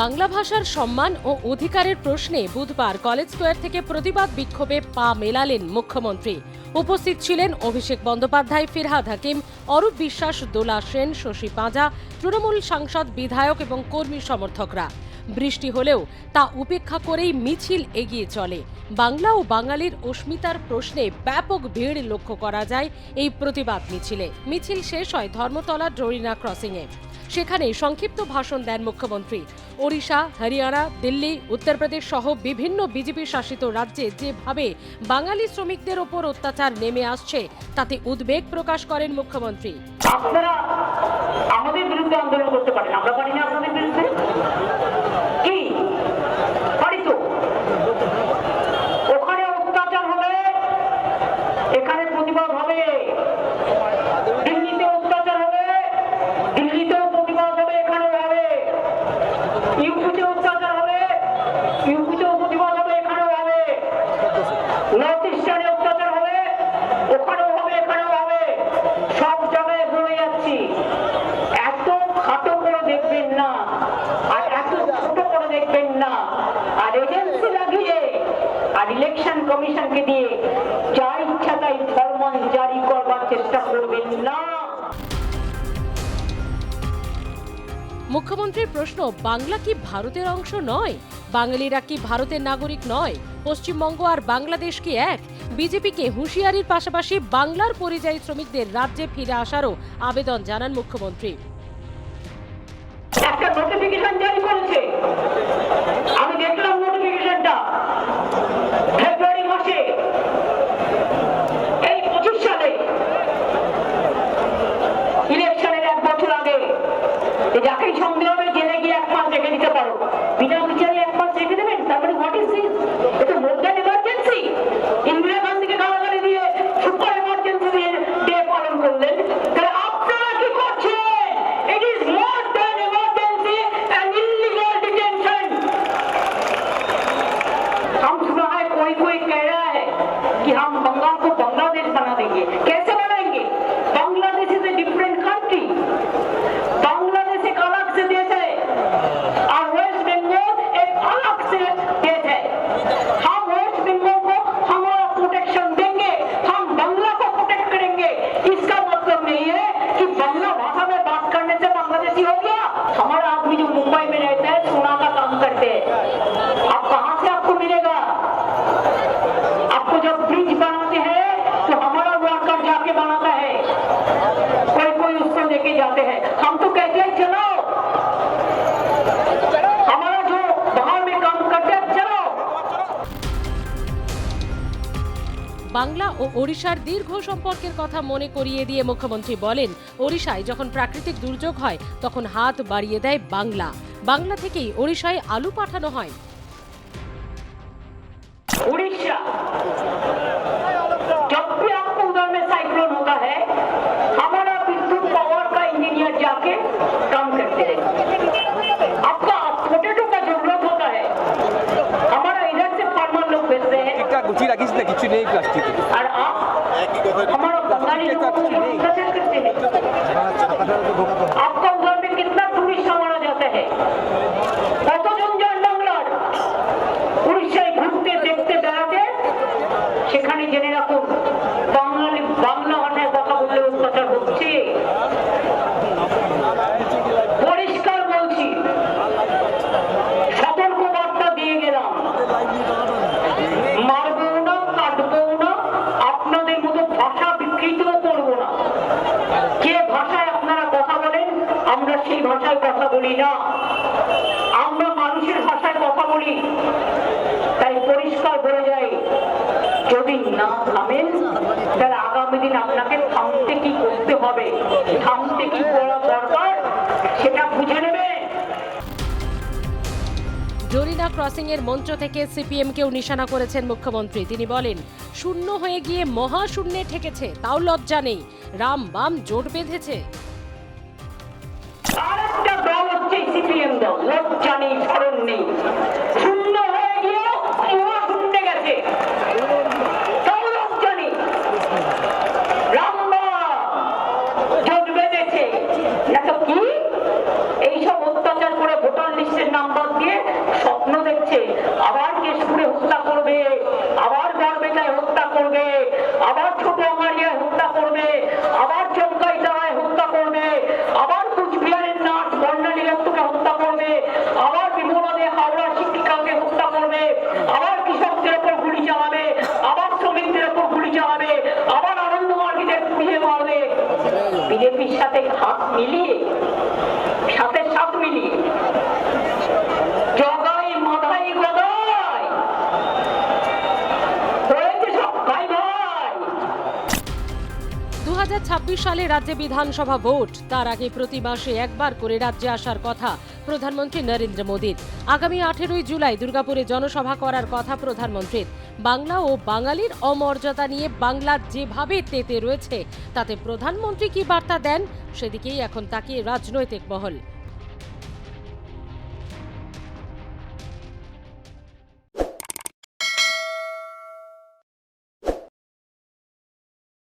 বাংলা ভাষার সম্মান ও অধিকারের প্রশ্নে বুধবার কলেজ স্কোয়ার থেকে প্রতিবাদ বিক্ষোভে পা মেলালেন মুখ্যমন্ত্রী। উপস্থিত ছিলেন অভিষেক বন্দ্যোপাধ্যায়, ফিরহাদ হাকিম, অরূপ বিশ্বাস, দোলা সেন, শশী পাঁজা, তৃণমূল সাংসদ, বিধায়ক এবং কর্মী সমর্থকরা। বৃষ্টি হলেও তা উপেক্ষা করেই মিছিল এগিয়ে চলে। বাংলা ও বাঙালির অস্মিতার প্রশ্নে ব্যাপক ভিড় লক্ষ্য করা যায় এই প্রতিবাদ মিছিলে। মিছিল শেষ হয় ধর্মতলা ডোরিনা ক্রসিংয়ে। সেখানে সংক্ষিপ্ত ভাষণ দেন মুখ্যমন্ত্রী। ওড়িশা, হরিয়ানা, দিল্লি, উত্তরপ্রদেশ সহ বিভিন্ন বিজেপি শাসিত রাজ্যে যেভাবে বাঙালি শ্রমিকদের ওপর অত্যাচার নেমে আসছে, তাতে উদ্বেগ প্রকাশ করেন মুখ্যমন্ত্রী। আপনারা আমাদের বিরুদ্ধে আন্দোলন করতে পারেন আমরা পারি না আপনাদের বিরুদ্ধে কি পারি তো ওখানে অত্যাচার হবে এখানে প্রতিবাদ হবে দিল্লিতে অত্যাচার হবে দিল্লিতেও প্রতিবাদ হবে এখানেও হবে ইউপিতে অত্যাচার হবে ইউপিতেও প্রতিবাদ হবে এখানেও হবে নর্থ ইস্টার্নে অত্যাচার হবে ওখানেও হবে এখানেও হবে সব জায়গায় বলে যাচ্ছি এত খাটো করে দেখবেন না আর এত ছোট করে দেখবেন না আর এজেন্সি লাগিয়ে আর ইলেকশন কমিশনকে দিয়ে যা ইচ্ছা তাই ফরমান জারি করবার চেষ্টা করবেন না। মুখ্যমন্ত্রীর প্রশ্ন, বাংলা কি ভারতের অংশ নয়? বাঙালিরা কি ভারতের নাগরিক নয়? পশ্চিমবঙ্গ আর বাংলাদেশ কি এক? বিজেপিকে হুঁশিয়ারির পাশাপাশি বাংলার পরিযায়ী শ্রমিকদের রাজ্যে ফিরে আসারও আবেদন জানান মুখ্যমন্ত্রী। কি বাংলা ও ওড়িশার দীর্ঘ সম্পর্কের কথা মনে করিয়ে দিয়ে মুখ্যমন্ত্রী বলেন ওড়িশায় যখন প্রাকৃতিক দুর্যোগ হয় তখন হাত বাড়িয়ে দেয় বাংলা। বাংলা থেকেই ওড়িশায় আলু পাঠানো হয়। आपका उधर में कितना टूरिस्ट हमारा जाता है কতজন যান বাংলার উড়িষ্যায় ঘুরতে দেখতে বেড়াতে সেখানে জেনে রাখুন আমরা সেই ভাষায় কথা বলি না। আমরা মানুষের ভাষায় কথা বলি। তাই পরিষ্কার বলে যাই যদি না থামেন, তাহলে আগামী দিন আপনাকে থামতে কি করতে হবে? থামতে কি করা দরকার? সেটা বুঝে নেবেন জরিনা ক্রসিং এর মঞ্চ থেকে সিপিএম কেও নিশানা করেছেন মুখ্যমন্ত্রী। তিনি বলেন, শূন্য হয়ে গিয়ে মহাশূন্যে ঠেকেছে, তাও লজ্জা নেই। রাম বাম জোট বেঁধেছে। লজ্জা নেই নেই শূন্য হয়ে গিয়েও মহা শূন্যে গেছে তাও লজ্জা নেই রামবা জোট বেঁধেছে না তো কি এইসব অত্যাচার করে ভোটার লিস্টের নাম্বার মিলিয়ে, সাথে সাথ মিলিয়ে দু সালে রাজ্যে বিধানসভা ভোট, তার আগে প্রতি মাসে একবার করে রাজ্যে আসার কথা। প্রধানমন্ত্রী নরেন্দ্র মোদীর। আগামী আঠেরোই জুলাই দুর্গাপুরে জনসভা করার কথা প্রধানমন্ত্রীর। বাংলা ও বাঙালির অমর্যাদা নিয়ে বাংলা যেভাবে তেতে রয়েছে, তাতে প্রধানমন্ত্রী কি বার্তা দেন, সেদিকেই এখন তাকিয়ে রাজনৈতিক মহল।